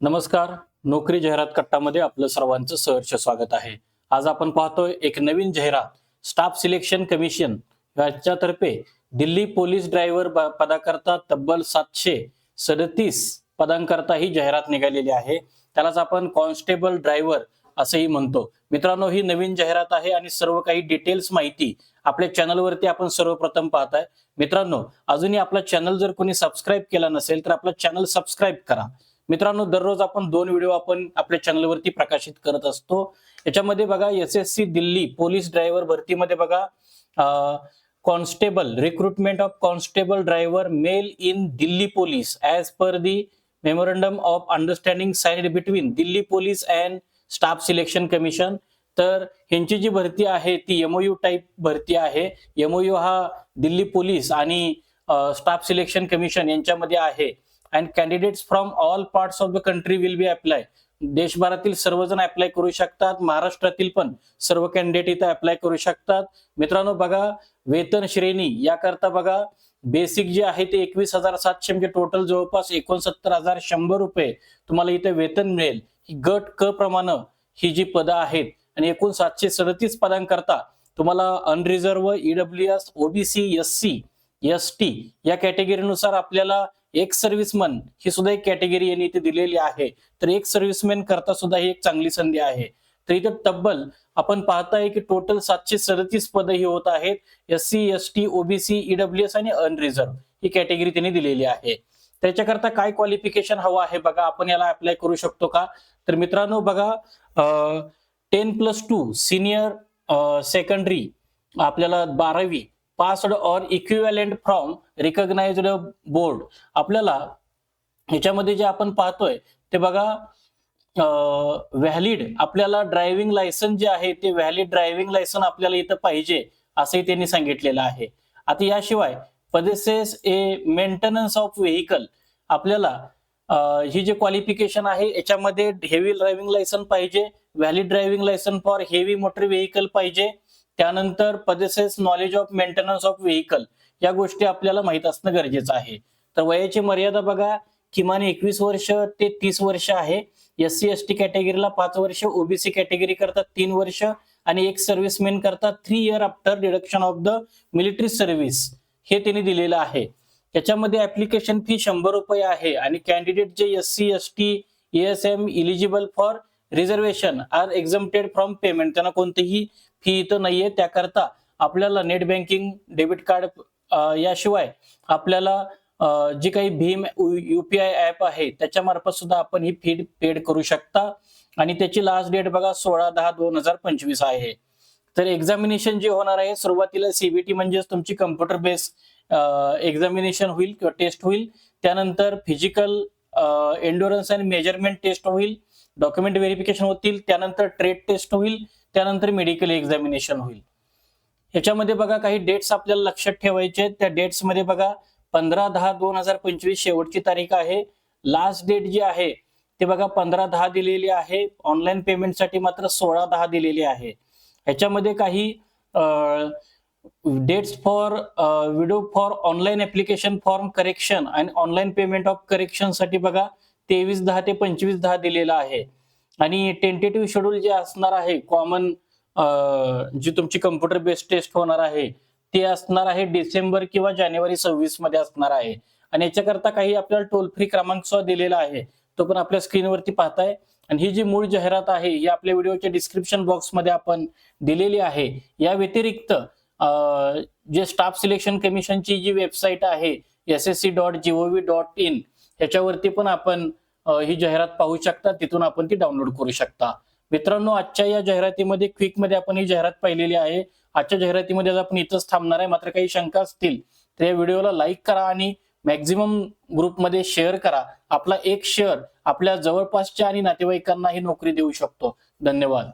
नमस्कार. नोकरी जाहिरात कट्टामध्ये आपलं सर्वांचं सहर्ष स्वागत आहे. आज आपण पाहतोय एक नवीन जाहिरात स्टाफ सिलेक्शन कमिशन याच्यातर्फे दिल्ली पोलीस ड्रायव्हर पदाकरता तब्बल सातशे सदतीस पदांकरता ही जाहिरात निघालेली आहे. त्यालाच आपण कॉन्स्टेबल ड्रायव्हर असंही म्हणतो. मित्रांनो ही नवीन जाहिरात आहे आणि सर्व काही डिटेल्स माहिती आपल्या चॅनलवरती आपण सर्वप्रथम पाहताय. मित्रांनो अजूनही आपला चॅनल जर कोणी सबस्क्राईब केला नसेल तर आपला चॅनल सबस्क्राईब करा. मित्रांनो दररोज आपण दोन व्हिडिओ आपण आपल्या चॅनलवरती प्रकाशित करत असतो. याच्यामध्ये बघा S S C Delhi police driver भरतीमध्ये बघा constable recruitment of constable driver male in Delhi police. As per the memorandum of understanding side between Delhi police and staff selection commission तर ह्यांची जी भरती आहे ती एमओयू टाईप भरती आहे. MOU हा दिल्ली पोलीस आणि स्टाफ सिलेक्शन कमिशन यांच्यामध्ये आहे. And candidates from all parts of the country will be apply देशभरातील सर्वजण अप्लाय करू शकतात. महाराष्ट्रातील पण सर्व कॅन्डिडेट इथं अप्लाय करू शकतात. मित्रांनो बघा वेतन श्रेणी याकरता बघा बेसिक जे आहे ते एकवीस हजार सातशे म्हणजे टोटल जवळपास एकोणसत्तर हजार शंभर रुपये तुम्हाला इथे वेतन मिळेल. ही गट क प्रमाणे ही जी पदं आहेत आणि एकूण सातशे सदतीस पदांकरता तुम्हाला unreserved EW S OBC S C S T या कॅटेगरीनुसार आपल्याला एक सर्व्हिसमन ही सुद्धा एक कॅटेगरी यांनी इथे दिलेली आहे. तर एक सर्व्हिसमॅन करता सुद्धा ही एक चांगली संधी आहे. तर इथे तब्बल आपण पाहताय की टोटल सातशे सदतीस पद ही होत आहेत. S C S T OBC EW S आणि अनरिझर्व ही कॅटेगरी त्यांनी दिलेली आहे. त्याच्याकरता काय क्वालिफिकेशन हवं आहे बघा आपण याला अप्लाय करू शकतो का? तर मित्रांनो बघा ten plus two senior secondary आपल्याला बारावी passed or equivalent from recognised board आपल्याला ह्याच्यामध्ये जे आपण पाहतोय ते बघा व्हॅलिड आपल्याला ड्रायव्हिंग लायसन जे आहे ते व्हॅलिड ड्रायव्हिंग लायसन आपल्याला इथं पाहिजे असंही त्यांनी सांगितलेलं आहे. आता याशिवाय possesses a maintenance of vehicle आपल्याला ही जे क्वालिफिकेशन आहे याच्यामध्ये हेवी ड्रायव्हिंग लायसन पाहिजे valid driving licence for heavy motor vehicle पाहिजे त्यानंतर possesses knowledge of maintenance of vehicle या गोष्टी आपल्याला माहीत असणं गरजेचं आहे. तर वयाची मर्यादा बघा किमान एकवीस वर्ष ते तीस वर्ष आहे. एस सी एस टी कॅटेगरीला पाच वर्ष ओबीसी कॅटेगरी करतात तीन वर्ष आणि एक सर्व्हिसमॅन करता three year after deduction of the military service हे त्यांनी दिलेलं आहे. त्याच्यामध्ये ऍप्लिकेशन फी शंभर रुपये आहे आणि कॅन्डिडेट जे S C S T S M eligible for reservation are exempted from payment त्यांना कोणतेही ही इथं नाहीये त्याकरता आपल्याला नेट बँकिंग डेबिट कार्ड याशिवाय आपल्याला जी काही भीम युपीआय ऍप आहे त्याच्या मार्फत सुद्धा आपण ही फीड पेड करू शकता. आणि त्याची लास्ट डेट बघा सोळा दहा दोन हजार पंचवीस आहे. तर एक्झामिनेशन जे होणार आहे सुरुवातीला सीबीटी म्हणजेच तुमची कम्प्युटर बेस एक्झामिनेशन होईल किंवा टेस्ट होईल. त्यानंतर physical endurance and measurement test होईल. डॉक्युमेंट व्हेरिफिकेशन होतील. त्यानंतर ट्रेड टेस्ट होईल. त्यानंतर मेडिकल एक्झामिनेशन होईल. ह्याच्यामध्ये बघा काही डेट्स आपल्याला लक्षात ठेवायचे आहेत. त्या डेट्समध्ये बघा पंधरा दहा दोन हजार पंचवीस शेवटची तारीख आहे. लास्ट डेट जी आहे ते बघा पंधरा दहा दिलेली आहे. ऑनलाईन पेमेंटसाठी मात्र सोळा दहा दिलेली आहे. ह्याच्यामध्ये काही dates for window for online application form correction आणि ऑनलाईन पेमेंट ऑफ करेक्शनसाठी बघा तेवीस दहा ते पंचवीस दहा दिलेला आहे. आणि टेंटेटिव्ह शेड्यूल जे असणार आहे कॉमन जी तुमची कम्प्युटर बेस्ड टेस्ट होणार आहे ते असणार आहे डिसेंबर किंवा जानेवारी सव्वीसमध्ये असणार आहे. आणि याच्याकरता काही आपल्याला टोल फ्री क्रमांक सुद्धा दिलेला आहे. तो पण आपल्या स्क्रीनवरती पाहताय. आणि ही जी मूळ जाहिरात आहे ही आपल्या व्हिडिओच्या डिस्क्रिप्शन बॉक्समध्ये आपण दिलेली आहे. या व्यतिरिक्त जे स्टाफ सिलेक्शन कमिशनची जी वेबसाईट आहे S S C dot G O V dot in ह्याच्यावरती पण आपण ही जाहिरात पाहू शकता तिथून आपण ती डाउनलोड करू शकता. मित्रांनो आजच्या या जाहिरातीमध्ये क्विकमध्ये आपण ही जाहिरात पाहिलेली आहे. आजच्या जाहिरातीमध्ये आपण इथंच थांबणार आहे मात्र काही शंका असतील तर या व्हिडिओला लाईक करा आणि मॅक्झिमम ग्रुपमध्ये शेअर करा. आपला एक शेअर आपल्या जवळपासच्या आणि नातेवाईकांना ही नोकरी देऊ शकतो. धन्यवाद.